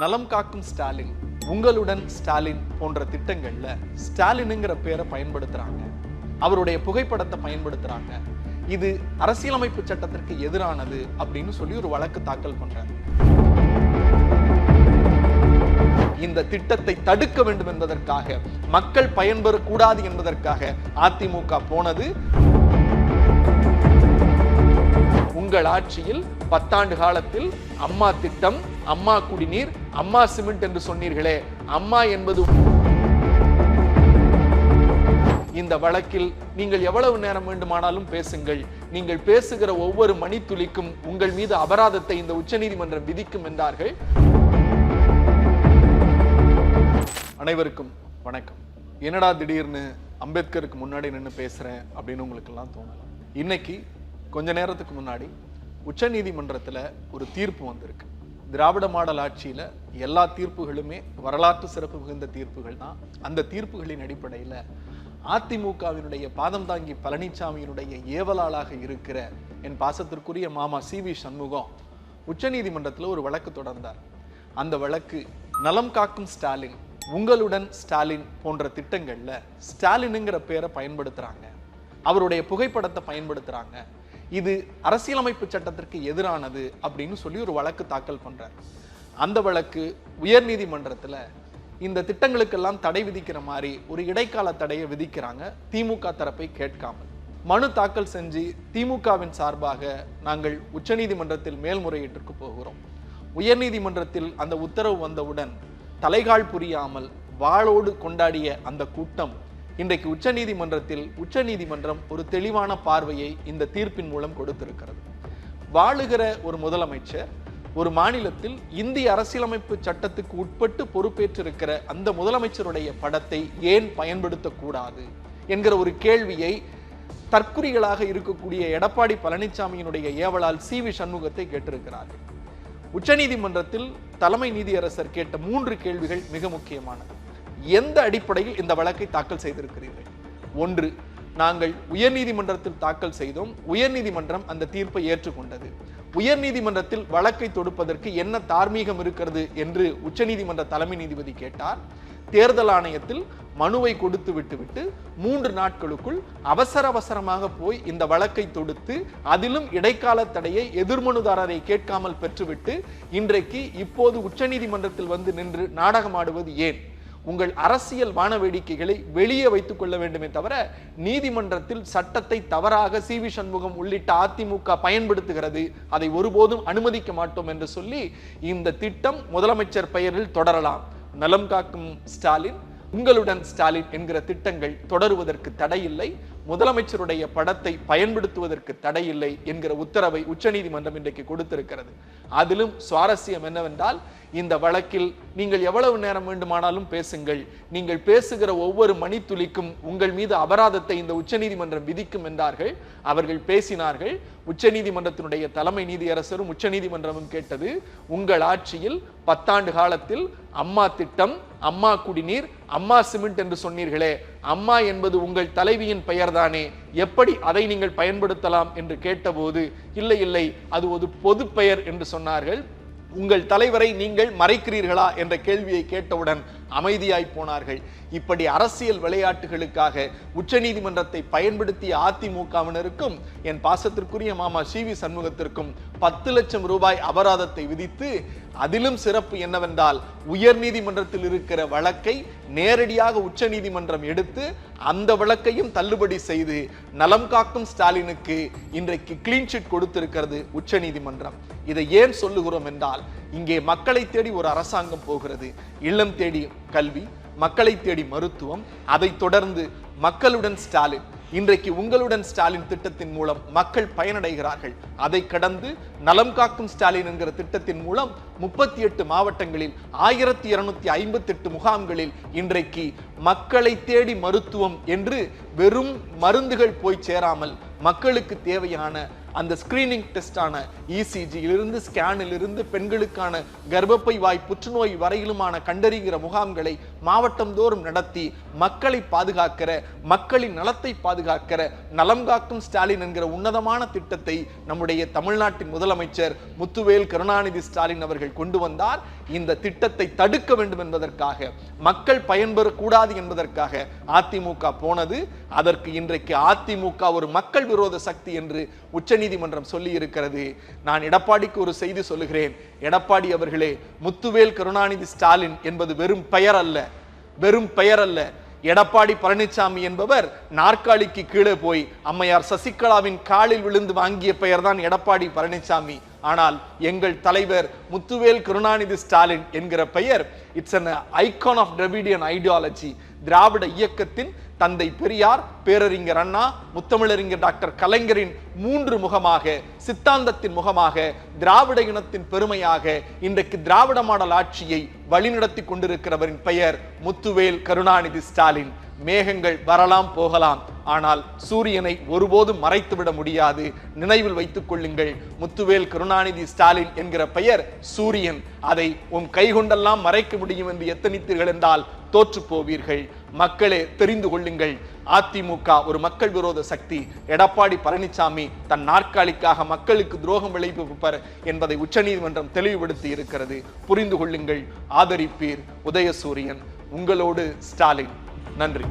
நலம் காக்கும் ஸ்டாலின் உங்களுடன் ஸ்டாலின் போன்ற திட்டங்கள்ல ஸ்டாலினுங்கிற பேரை பயன்படுத்துறாங்க. அவருடைய புகைப்படத்தை பயன்படுத்துறாங்க. இது அரசியலமைப்பு சட்டத்திற்கு எதிரானது அப்படின்னு சொல்லி ஒரு வழக்கு தாக்கல் பண்றாரு. இந்த திட்டத்தை தடுக்க வேண்டும் என்பதற்காக மக்கள் பயன்பெறக்கூடாது என்பதற்காக அதிமுக போனது. உங்கள் ஆட்சியில் பத்தாண்டு காலத்தில் அம்மா திட்டம் அம்மா குடிநீர் அம்மா சிமெண்ட் என்று சொன்னீர்களே அம்மா என்பது இந்த வழக்கில் நீங்கள் எவ்வளவு நேரம் வேண்டுமானாலும் பேசுங்கள். நீங்கள் பேசுகிற ஒவ்வொரு மணித்துளிக்கும் உங்கள் மீது அபராதத்தை இந்த உச்சநீதிமன்றம் விதிக்கும் என்றார்கள். அனைவருக்கும் வணக்கம். என்னடா திடீர்னு அம்பேத்கருக்கு முன்னாடி நின்று பேசுறேன் அப்படின்னு உங்களுக்கு எல்லாம் தோணலாம் இன்னைக்கு கொஞ்ச நேரத்துக்கு முன்னாடி உச்சநீதிமன்றத்தில் ஒரு தீர்ப்பு வந்திருக்கு. திராவிட மாடல் ஆட்சியில் எல்லா தீர்ப்புகளுமே வரலாற்று சிறப்பு மிகுந்த தீர்ப்புகள் தான். அந்த தீர்ப்புகளின் அடிப்படையில் அதிமுகவினுடைய பாதம் தாங்கி பழனிசாமியினுடைய ஏவலாளாக இருக்கிற என் பாசத்திற்குரிய மாமா சி வி சண்முகம் உச்சநீதிமன்றத்தில் ஒரு வழக்கு தொடர்ந்தார். அந்த வழக்கு நலம் காக்கும் ஸ்டாலின் உங்களுடன் ஸ்டாலின் போன்ற திட்டங்களில் ஸ்டாலினுங்கிற பேரை பயன்படுத்துகிறாங்க அவருடைய புகைப்படத்தை பயன்படுத்துகிறாங்க இது அரசியலமைப்பு சட்டத்திற்கு எதிரானது அப்படின்னு சொல்லி ஒரு வழக்கு தாக்கல் பண்ணுறார் அந்த வழக்கு உயர்நீதிமன்றத்தில் இந்த திட்டங்களுக்கெல்லாம் தடை விதிக்கிற மாதிரி ஒரு இடைக்கால தடையை விதிக்கிறாங்க. திமுக தரப்பை கேட்காமல். மனு தாக்கல் செஞ்சு திமுகவின் சார்பாக நாங்கள் உச்சநீதிமன்றத்தில் மேல்முறையீட்டிற்கு போகிறோம். உயர்நீதிமன்றத்தில் அந்த உத்தரவு வந்தவுடன் தலைகால் புரியாமல் வாளோடு கொண்டாடிய அந்த கூட்டம் இன்றைக்கு உச்சநீதிமன்றத்தில் உச்சநீதிமன்றம் ஒரு தெளிவான பார்வையை இந்த தீர்ப்பின் மூலம் கொடுத்திருக்கிறது. வாழுகிற ஒரு முதலமைச்சர் ஒரு மாநிலத்தில் இந்திய அரசியலமைப்பு சட்டத்துக்கு உட்பட்டு பொறுப்பேற்றிருக்கிற அந்த முதலமைச்சருடைய படத்தை ஏன் பயன்படுத்தக்கூடாது என்கிற ஒரு கேள்வியை தற்குறிகளாக இருக்கக்கூடிய எடப்பாடி பழனிசாமியினுடைய ஏவலால் சி வி சண்முகத்தை கேட்டிருக்கிறார்கள். உச்சநீதிமன்றத்தில் தலைமை நீதியரசர் கேட்ட மூன்று கேள்விகள் மிக முக்கியமானது. எந்த அடிப்படையில் இந்த வழக்கை தாக்கல் செய்திருக்கிறீர்கள்? ஒன்று நாங்கள் உயர்நீதிமன்றத்தில் தாக்கல் செய்தோம். உயர்நீதிமன்றம் அந்த தீர்ப்பை ஏற்றுக்கொண்டது. உயர்நீதிமன்றத்தில் வழக்கை தொடுப்பதற்கு என்ன தார்மீகம் இருக்கிறது என்று உச்சநீதிமன்ற தலைமை நீதிபதி கேட்டார். தேர்தல் ஆணையத்தில் மனுவை கொடுத்து விட்டுவிட்டு மூன்று நாட்களுக்குள் அவசர அவசரமாக போய் இந்த வழக்கை தொடுத்து அதிலும் இடைக்கால தடையை எதிர்மனுதாரரை கேட்காமல் பெற்றுவிட்டு இன்றைக்கு இப்போது உச்சநீதிமன்றத்தில் வந்து நின்று நாடகமாடுவது ஏன்? உங்கள் அரசியல் வான வேடிக்கைகளை வெளியே வைத்துக் கொள்ள வேண்டுமே தவிர நீதிமன்றத்தில் சட்டத்தை தவறாக சி வி சண்முகம் உள்ளிட்ட அதிமுக பயன்படுத்துகிறது. அதை ஒருபோதும் அனுமதிக்க மாட்டோம் என்று சொல்லி இந்த திட்டம் முதலமைச்சர் பெயரில் தொடரலாம். நலம் காக்கும் ஸ்டாலின் உங்களுடன் ஸ்டாலின் என்கிற திட்டங்கள் தொடருவதற்கு தடையில்லை. முதலமைச்சருடைய படத்தை பயன்படுத்துவதற்கு தடையில்லை என்கிற உத்தரவை உச்சநீதிமன்றம் இன்றைக்கு கொடுத்திருக்கிறது. அதிலும் சுவாரஸ்யம் என்னவென்றால் இந்த வழக்கில் நீங்கள் எவ்வளவு நேரம் வேண்டுமானாலும் பேசுங்கள். நீங்கள் பேசுகிற ஒவ்வொரு மணித்துளிக்கும் உங்கள் மீது அபராதத்தை இந்த உச்சநீதிமன்றம் விதிக்கும் என்றார்கள். அவர்கள் பேசினார்கள். உச்சநீதிமன்றத்தினுடைய தலைமை நீதியரசரும் உச்சநீதிமன்றமும் கேட்டது உங்கள் ஆட்சியில் பத்தாண்டு காலத்தில் அம்மா திட்டம் அம்மா குடிநீர் அம்மா சிமெண்ட் என்று சொன்னீர்களே. அம்மா என்பது உங்கள் தலைவியின் பெயர்தானே. எப்படி அதை நீங்கள் பயன்படுத்தலாம்? என்று கேட்டபோது இல்லை இல்லை அது ஒரு பொது பெயர் என்று சொன்னார்கள். உங்கள் தலைவரை நீங்கள் மறைக்கிறீர்களா என்ற கேள்வியை கேட்டவுடன் அமைதியாய் போனார்கள். இப்படி அரசியல் விளையாட்டுகளுக்காக உச்சநீதிமன்றத்தை பயன்படுத்திய அதிமுகவினருக்கும் என் பாசத்திற்குரிய மாமா சி வி சண்முகத்திற்கும் பத்து லட்சம் ரூபாய் அபராதத்தை விதித்து அதிலும் சிறப்பு என்னவென்றால் உயர்நீதிமன்றத்தில் இருக்கிற வழக்கை நேரடியாக உச்சநீதிமன்றம் எடுத்து அந்த வழக்கையும் தள்ளுபடி செய்து நலம் காக்கும் ஸ்டாலினுக்கு இன்றைக்கு கிளீன் சிட் கொடுத்திருக்கிறது உச்சநீதிமன்றம். இதை ஏன் சொல்லுகிறோம் என்றால் இங்கே மக்களை தேடி ஒரு அரசாங்கம் போகிறது. இல்லம் தேடி கல்வி மக்களை தேடி மருத்துவம் அதைத் தொடர்ந்து மக்களுடன் ஸ்டாலின். இன்றைக்கு உங்களுடன் ஸ்டாலின் திட்டத்தின் மூலம் மக்கள் பயனடைகிறார்கள். அதை கடந்து நலம் காக்கும் ஸ்டாலின் என்கிற திட்டத்தின் மூலம் முப்பத்தி எட்டு மாவட்டங்களில் ஆயிரத்தி இருநூத்தி ஐம்பத்தி எட்டு முகாம்களில் இன்றைக்கு மக்களை தேடி மருத்துவம் என்று வெறும் மருந்துகள் போய் சேராமல் மக்களுக்கு தேவையான அந்த ஸ்கிரீனிங் டெஸ்டான இசிஜியிலிருந்து ஸ்கேனிலிருந்து பெண்களுக்கான கர்ப்பப்பை வாய் புற்றுநோய் வரையிலுமான கண்டறிகிற முகாம்களை மாவட்டம் தோறும் நடத்தி மக்களை பாதுகாக்கிற மக்களின் நலத்தை பாதுகாக்கிற நலம் காக்கும் ஸ்டாலின் என்கிற உன்னதமான திட்டத்தை நம்முடைய தமிழ்நாட்டின் முதலமைச்சர் முத்துவேல் கருணாநிதி ஸ்டாலின் அவர்கள் கொண்டு வந்தார். இந்த திட்டத்தை தடுக்க வேண்டும் என்பதற்காக மக்கள் பயன்பெறக்கூடாது என்பதற்காக அதிமுக போனது. அதற்கு இன்றைக்கு அதிமுக ஒரு மக்கள் விரோத சக்தி என்று உச்சநீதிமன்றம் சொல்லி இருக்கிறது நான் எடப்பாடிக்கு ஒரு செய்தி சொல்லுகிறேன். எடப்பாடி அவர்களே முத்துவேல் கருணாநிதி ஸ்டாலின் என்பது வெறும் பெயர் அல்ல. வெறும் பெயர் அல்ல. எடப்பாடி பழனிசாமி என்பவர் நாற்காலிக்கு கீழே போய் அம்மையார் சசிகலாவின் காலில் விழுந்து வாங்கிய பெயர்தான் எடப்பாடி பழனிசாமி ஆனால் எங்கள் தலைவர் முத்துவேல் கருணாநிதி ஸ்டாலின் என்கிற பெயர் it's an icon of Dravidian ideology திராவிட இயக்கத்தின் தந்தை பெரியார் பேரறிஞர் அண்ணா முத்தமிழறிஞர் டாக்டர் கலைஞரின் மூன்று முகமாக சித்தாந்தத்தின் முகமாக திராவிட இனத்தின் பெருமையாக இன்றைக்கு திராவிட மாடல் ஆட்சியை வழிநடத்தி கொண்டிருக்கிறவரின் பெயர் முத்துவேல் கருணாநிதி ஸ்டாலின். மேகங்கள் வரலாம் போகலாம். ஆனால் சூரியனை ஒருபோதும் மறைத்துவிட முடியாது. நினைவில் வைத்துக் கொள்ளுங்கள். முத்துவேல் கருணாநிதி ஸ்டாலின் என்கிற பெயர் சூரியன். அதை உன் கைகொண்டெல்லாம் மறைக்க முடியும் என்று எத்தனித்தீர்கள் என்றால் தோற்று போவீர்கள். மக்களே தெரிந்து கொள்ளுங்கள். அதிமுக ஒரு மக்கள் விரோத சக்தி. எடப்பாடி பழனிசாமி தன் நாற்காலிக்காக மக்களுக்கு துரோகம் விளைவிப்பர் என்பதை உச்சநீதிமன்றம் தெளிவுபடுத்தி இருக்கிறது. புரிந்து கொள்ளுங்கள். ஆதரிப்பீர் உதயசூரியன். உங்களோடு ஸ்டாலின். நன்றி.